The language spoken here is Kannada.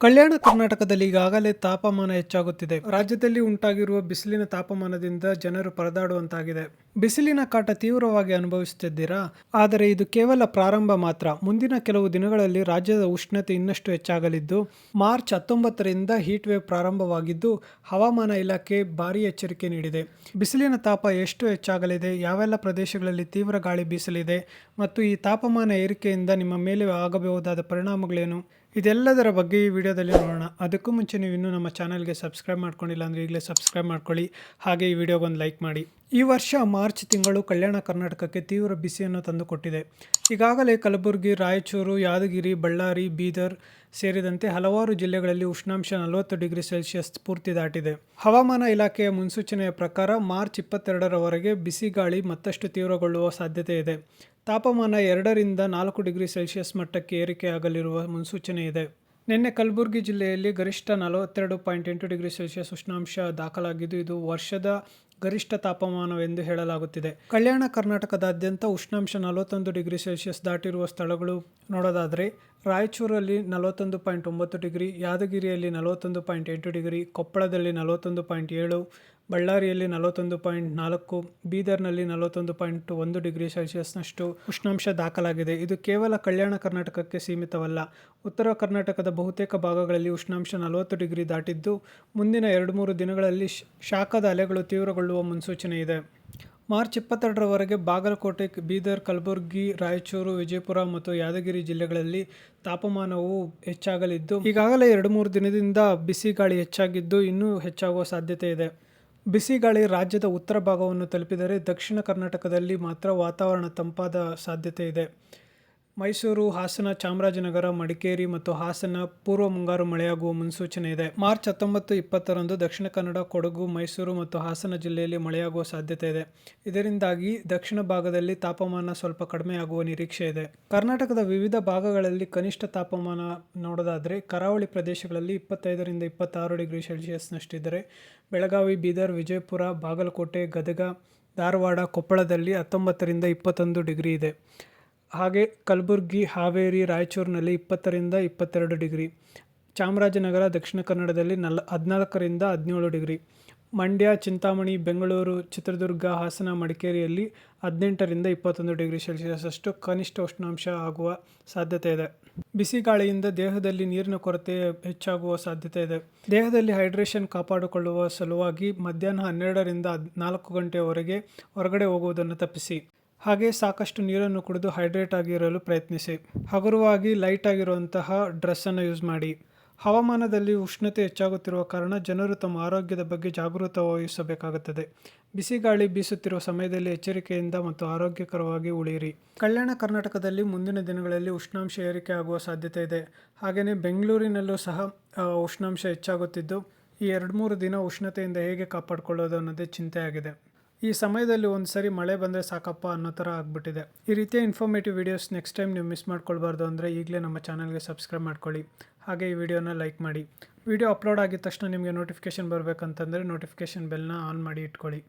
ಕಲ್ಯಾಣ ಕರ್ನಾಟಕದಲ್ಲಿ ಈಗಾಗಲೇ ತಾಪಮಾನ ಹೆಚ್ಚಾಗುತ್ತಿದೆ. ರಾಜ್ಯದಲ್ಲಿ ಉಂಟಾಗಿರುವ ಬಿಸಿಲಿನ ತಾಪಮಾನದಿಂದ ಜನರು ಪರದಾಡುವಂತಾಗಿದೆ. ಬಿಸಿಲಿನ ಕಾಟ ತೀವ್ರವಾಗಿ ಅನುಭವಿಸುತ್ತಿದ್ದೀರಾ? ಆದರೆ ಇದು ಕೇವಲ ಪ್ರಾರಂಭ ಮಾತ್ರ. ಮುಂದಿನ ಕೆಲವು ದಿನಗಳಲ್ಲಿ ರಾಜ್ಯದ ಉಷ್ಣತೆ ಇನ್ನಷ್ಟು ಹೆಚ್ಚಾಗಲಿದ್ದು, ಮಾರ್ಚ್ ಹತ್ತೊಂಬತ್ತರಿಂದ ಹೀಟ್ ವೇವ್ ಪ್ರಾರಂಭವಾಗಿದ್ದು, ಹವಾಮಾನ ಇಲಾಖೆ ಭಾರೀ ಎಚ್ಚರಿಕೆ ನೀಡಿದೆ. ಬಿಸಿಲಿನ ತಾಪ ಎಷ್ಟು ಹೆಚ್ಚಾಗಲಿದೆ? ಯಾವೆಲ್ಲ ಪ್ರದೇಶಗಳಲ್ಲಿ ತೀವ್ರ ಗಾಳಿ ಬೀಸಲಿದೆ? ಮತ್ತು ಈ ತಾಪಮಾನ ಏರಿಕೆಯಿಂದ ನಿಮ್ಮ ಮೇಲೆ ಆಗಬಹುದಾದ ಪರಿಣಾಮಗಳೇನು? ಇದೆಲ್ಲದರ ಬಗ್ಗೆ ಈ ವಿಡಿಯೋದಲ್ಲಿ ನೋಡೋಣ. ಅದಕ್ಕೂ ಮುಂಚೆ ನೀವು ಇನ್ನೂ ನಮ್ಮ ಚಾನಲ್ಗೆ ಸಬ್ಸ್ಕ್ರೈಬ್ ಮಾಡ್ಕೊಂಡಿಲ್ಲ ಅಂದರೆ ಈಗಲೇ ಸಬ್ಸ್ಕ್ರೈಬ್ ಮಾಡ್ಕೊಳ್ಳಿ. ಹಾಗೆ ಈ ವಿಡಿಯೋಗೊಂದು ಲೈಕ್ ಮಾಡಿ. ಈ ವರ್ಷ ಮಾರ್ಚ್ ತಿಂಗಳು ಕಲ್ಯಾಣ ಕರ್ನಾಟಕಕ್ಕೆ ತೀವ್ರ ಬಿಸಿಯನ್ನು ತಂದುಕೊಟ್ಟಿದೆ ಈಗಾಗಲೇ ಕಲಬುರಗಿ, ರಾಯಚೂರು, ಯಾದಗಿರಿ, ಬಳ್ಳಾರಿ, ಬೀದರ್ ಸೇರಿದಂತೆ ಹಲವಾರು ಜಿಲ್ಲೆಗಳಲ್ಲಿ ಉಷ್ಣಾಂಶ ನಲವತ್ತು ಡಿಗ್ರಿ ಸೆಲ್ಸಿಯಸ್ ಪೂರ್ತಿ ದಾಟಿದೆ. ಹವಾಮಾನ ಇಲಾಖೆಯ ಮುನ್ಸೂಚನೆಯ ಪ್ರಕಾರ ಮಾರ್ಚ್ ಇಪ್ಪತ್ತೆರಡರವರೆಗೆ ಬಿಸಿ ಗಾಳಿ ಮತ್ತಷ್ಟು ತೀವ್ರಗೊಳ್ಳುವ ಸಾಧ್ಯತೆ ಇದೆ. ತಾಪಮಾನ ಎರಡರಿಂದ ನಾಲ್ಕು ಡಿಗ್ರಿ ಸೆಲ್ಸಿಯಸ್ ಮಟ್ಟಕ್ಕೆ ಏರಿಕೆಯಾಗಲಿರುವ ಮುನ್ಸೂಚನೆ ಇದೆ. ನಿನ್ನೆ ಕಲಬುರಗಿ ಜಿಲ್ಲೆಯಲ್ಲಿ ಗರಿಷ್ಠ ನಲವತ್ತೆರಡು ಪಾಯಿಂಟ್ ಎಂಟು ಡಿಗ್ರಿ ಸೆಲ್ಸಿಯಸ್ ಉಷ್ಣಾಂಶ ದಾಖಲಾಗಿದ್ದು, ಇದು ವರ್ಷದ ಗರಿಷ್ಠ ತಾಪಮಾನವೆಂದು ಹೇಳಲಾಗುತ್ತಿದೆ. ಕಲ್ಯಾಣ ಕರ್ನಾಟಕದಾದ್ಯಂತ ಉಷ್ಣಾಂಶ ನಲವತ್ತೊಂದು ಡಿಗ್ರಿ ಸೆಲ್ಸಿಯಸ್ ದಾಟಿರುವ ಸ್ಥಳಗಳು ನೋಡೋದಾದರೆ, ರಾಯಚೂರಲ್ಲಿ ನಲವತ್ತೊಂದು ಪಾಯಿಂಟ್ ಒಂಬತ್ತು ಡಿಗ್ರಿ, ಯಾದಗಿರಿಯಲ್ಲಿ ನಲವತ್ತೊಂದು ಪಾಯಿಂಟ್ ಎಂಟು ಡಿಗ್ರಿ, ಕೊಪ್ಪಳದಲ್ಲಿ ನಲವತ್ತೊಂದು ಪಾಯಿಂಟ್ ಏಳು ಬಳ್ಳಾರಿಯಲ್ಲಿ ನಲವತ್ತೊಂದು ಪಾಯಿಂಟ್ ನಾಲ್ಕು, ಬೀದರ್ನಲ್ಲಿ ನಲವತ್ತೊಂದು ಪಾಯಿಂಟ್ ಒಂದು ಡಿಗ್ರಿ ಸೆಲ್ಸಿಯಸ್ನಷ್ಟು ಉಷ್ಣಾಂಶ ದಾಖಲಾಗಿದೆ. ಇದು ಕೇವಲ ಕಲ್ಯಾಣ ಕರ್ನಾಟಕಕ್ಕೆ ಸೀಮಿತವಲ್ಲ. ಉತ್ತರ ಕರ್ನಾಟಕದ ಬಹುತೇಕ ಭಾಗಗಳಲ್ಲಿ ಉಷ್ಣಾಂಶ ನಲವತ್ತು ಡಿಗ್ರಿ ದಾಟಿದ್ದು, ಮುಂದಿನ ಎರಡು ಮೂರು ದಿನಗಳಲ್ಲಿ ಶಾಖದ ಅಲೆಗಳು ತೀವ್ರಗೊಳ್ಳುವ ಮುನ್ಸೂಚನೆ ಇದೆ. ಮಾರ್ಚ್ ಇಪ್ಪತ್ತೆರಡರವರೆಗೆ ಬಾಗಲಕೋಟೆ, ಬೀದರ್, ಕಲಬುರಗಿ, ರಾಯಚೂರು, ವಿಜಯಪುರ ಮತ್ತು ಯಾದಗಿರಿ ಜಿಲ್ಲೆಗಳಲ್ಲಿ ತಾಪಮಾನವು ಹೆಚ್ಚಾಗಲಿದ್ದು, ಈಗಾಗಲೇ ಎರಡು ಮೂರು ದಿನದಿಂದ ಬಿಸಿ ಗಾಳಿ ಹೆಚ್ಚಾಗಿದ್ದು ಇನ್ನೂ ಹೆಚ್ಚಾಗುವ ಸಾಧ್ಯತೆ ಇದೆ. ಬಿಸಿ ಗಾಳಿ ರಾಜ್ಯದ ಉತ್ತರ ಭಾಗವನ್ನು ತಲುಪಿದರೆ ದಕ್ಷಿಣ ಕರ್ನಾಟಕದಲ್ಲಿ ಮಾತ್ರ ವಾತಾವರಣ ತಂಪಾದ ಸಾಧ್ಯತೆ ಇದೆ. ಮೈಸೂರು, ಹಾಸನ, ಚಾಮರಾಜನಗರ, ಮಡಿಕೇರಿ ಮತ್ತು ಹಾಸನ ಪೂರ್ವ ಮುಂಗಾರು ಮಳೆಯಾಗುವ ಮುನ್ಸೂಚನೆ ಇದೆ. ಮಾರ್ಚ್ ಹತ್ತೊಂಬತ್ತು ಇಪ್ಪತ್ತರಂದು ದಕ್ಷಿಣ ಕನ್ನಡ, ಕೊಡಗು, ಮೈಸೂರು ಮತ್ತು ಹಾಸನ ಜಿಲ್ಲೆಯಲ್ಲಿ ಮಳೆಯಾಗುವ ಸಾಧ್ಯತೆ ಇದೆ. ಇದರಿಂದಾಗಿ ದಕ್ಷಿಣ ಭಾಗದಲ್ಲಿ ತಾಪಮಾನ ಸ್ವಲ್ಪ ಕಡಿಮೆಯಾಗುವ ನಿರೀಕ್ಷೆ ಇದೆ. ಕರ್ನಾಟಕದ ವಿವಿಧ ಭಾಗಗಳಲ್ಲಿ ಕನಿಷ್ಠ ತಾಪಮಾನ ನೋಡೋದಾದರೆ, ಕರಾವಳಿ ಪ್ರದೇಶಗಳಲ್ಲಿ ಇಪ್ಪತ್ತೈದರಿಂದ ಇಪ್ಪತ್ತಾರು ಡಿಗ್ರಿ ಸೆಲ್ಸಿಯಸ್ನಷ್ಟಿದ್ದರೆ ಬೆಳಗಾವಿ, ಬೀದರ್, ವಿಜಯಪುರ, ಬಾಗಲಕೋಟೆ, ಗದಗ, ಧಾರವಾಡ, ಕೊಪ್ಪಳದಲ್ಲಿ ಹತ್ತೊಂಬತ್ತರಿಂದ ಇಪ್ಪತ್ತೊಂದು ಡಿಗ್ರಿ ಇದೆ. ಹಾಗೆ ಕಲಬುರಗಿ, ಹಾವೇರಿ, ರಾಯಚೂರಿನಲ್ಲಿ ಇಪ್ಪತ್ತರಿಂದ ಇಪ್ಪತ್ತೆರಡು ಡಿಗ್ರಿ, ಚಾಮರಾಜನಗರ, ದಕ್ಷಿಣ ಕನ್ನಡದಲ್ಲಿ ನಲ್ ಹದಿನಾಲ್ಕರಿಂದ ಹದಿನೇಳು ಡಿಗ್ರಿ, ಮಂಡ್ಯ, ಚಿಂತಾಮಣಿ, ಬೆಂಗಳೂರು, ಚಿತ್ರದುರ್ಗ, ಹಾಸನ, ಮಡಿಕೇರಿಯಲ್ಲಿ ಹದಿನೆಂಟರಿಂದ ಇಪ್ಪತ್ತೊಂದು ಡಿಗ್ರಿ ಸೆಲ್ಸಿಯಸ್ ಅಷ್ಟು ಕನಿಷ್ಠ ಉಷ್ಣಾಂಶ ಆಗುವ ಸಾಧ್ಯತೆ ಇದೆ. ಬಿಸಿ ಗಾಳಿಯಿಂದ ದೇಹದಲ್ಲಿ ನೀರಿನ ಕೊರತೆ ಹೆಚ್ಚಾಗುವ ಸಾಧ್ಯತೆ ಇದೆ. ದೇಹದಲ್ಲಿ ಹೈಡ್ರೇಷನ್ ಕಾಪಾಡಿಕೊಳ್ಳುವ ಸಲುವಾಗಿ ಮಧ್ಯಾಹ್ನ ಹನ್ನೆರಡರಿಂದ ನಾಲ್ಕು ಗಂಟೆಯವರೆಗೆ ಹೊರಗಡೆ ಹೋಗುವುದನ್ನು ತಪ್ಪಿಸಿ. ಹಾಗೆ ಸಾಕಷ್ಟು ನೀರನ್ನು ಕುಡಿದು ಹೈಡ್ರೇಟ್ ಆಗಿರಲು ಪ್ರಯತ್ನಿಸಿ. ಹಗುರವಾಗಿ ಲೈಟ್ ಆಗಿರುವಂತಹ ಡ್ರೆಸ್ಸನ್ನು ಯೂಸ್ ಮಾಡಿ. ಹವಾಮಾನದಲ್ಲಿ ಉಷ್ಣತೆ ಹೆಚ್ಚಾಗುತ್ತಿರುವ ಕಾರಣ ಜನರು ತಮ್ಮ ಆರೋಗ್ಯದ ಬಗ್ಗೆ ಜಾಗೃತ ವಹಿಸಬೇಕಾಗುತ್ತದೆ. ಬಿಸಿ ಗಾಳಿ ಬೀಸುತ್ತಿರುವ ಸಮಯದಲ್ಲಿ ಎಚ್ಚರಿಕೆಯಿಂದ ಮತ್ತು ಆರೋಗ್ಯಕರವಾಗಿ ಉಳಿಯಿರಿ. ಕಲ್ಯಾಣ ಕರ್ನಾಟಕದಲ್ಲಿ ಮುಂದಿನ ದಿನಗಳಲ್ಲಿ ಉಷ್ಣಾಂಶ ಏರಿಕೆ ಆಗುವ ಸಾಧ್ಯತೆ ಇದೆ. ಹಾಗೆಯೇ ಬೆಂಗಳೂರಿನಲ್ಲೂ ಸಹ ಉಷ್ಣಾಂಶ ಹೆಚ್ಚಾಗುತ್ತಿದ್ದು, ಈ ಎರಡು ಮೂರು ದಿನ ಉಷ್ಣತೆಯಿಂದ ಹೇಗೆ ಕಾಪಾಡಿಕೊಳ್ಳೋದು ಅನ್ನೋದೇ ಚಿಂತೆಯಾಗಿದೆ. ಈ ಸಮಯದಲ್ಲಿ ಒಂದು ಸರಿ ಮಳೆ ಬಂದರೆ ಸಾಕಪ್ಪ ಅನ್ನೋ ಥರ ಆಗಿಬಿಟ್ಟಿದೆ. ಈ ರೀತಿಯ ಇನ್ಫಾರ್ಮೇಟಿವ್ ವೀಡಿಯೋಸ್ ನೆಕ್ಸ್ಟ್ ಟೈಮ್ ನೀವು ಮಿಸ್ ಮಾಡ್ಕೊಳ್ಬಾರ್ದು ಅಂದರೆ ಈಗಲೇ ನಮ್ಮ ಚಾನಲ್ಗೆ ಸಬ್ಸ್ಕ್ರೈಬ್ ಮಾಡ್ಕೊಳ್ಳಿ. ಹಾಗೆ ಈ ವಿಡಿಯೋನ ಲೈಕ್ ಮಾಡಿ. ವಿಡಿಯೋ ಅಪ್ಲೋಡ್ ಆಗಿದ ತಕ್ಷಣ ನಿಮಗೆ ನೋಟಿಫಿಕೇಷನ್ ಬರಬೇಕಂತಂದರೆ ನೋಟಿಫಿಕೇಷನ್ ಬೆಲ್ನ ಆನ್ ಮಾಡಿ ಇಟ್ಕೊಳ್ಳಿ.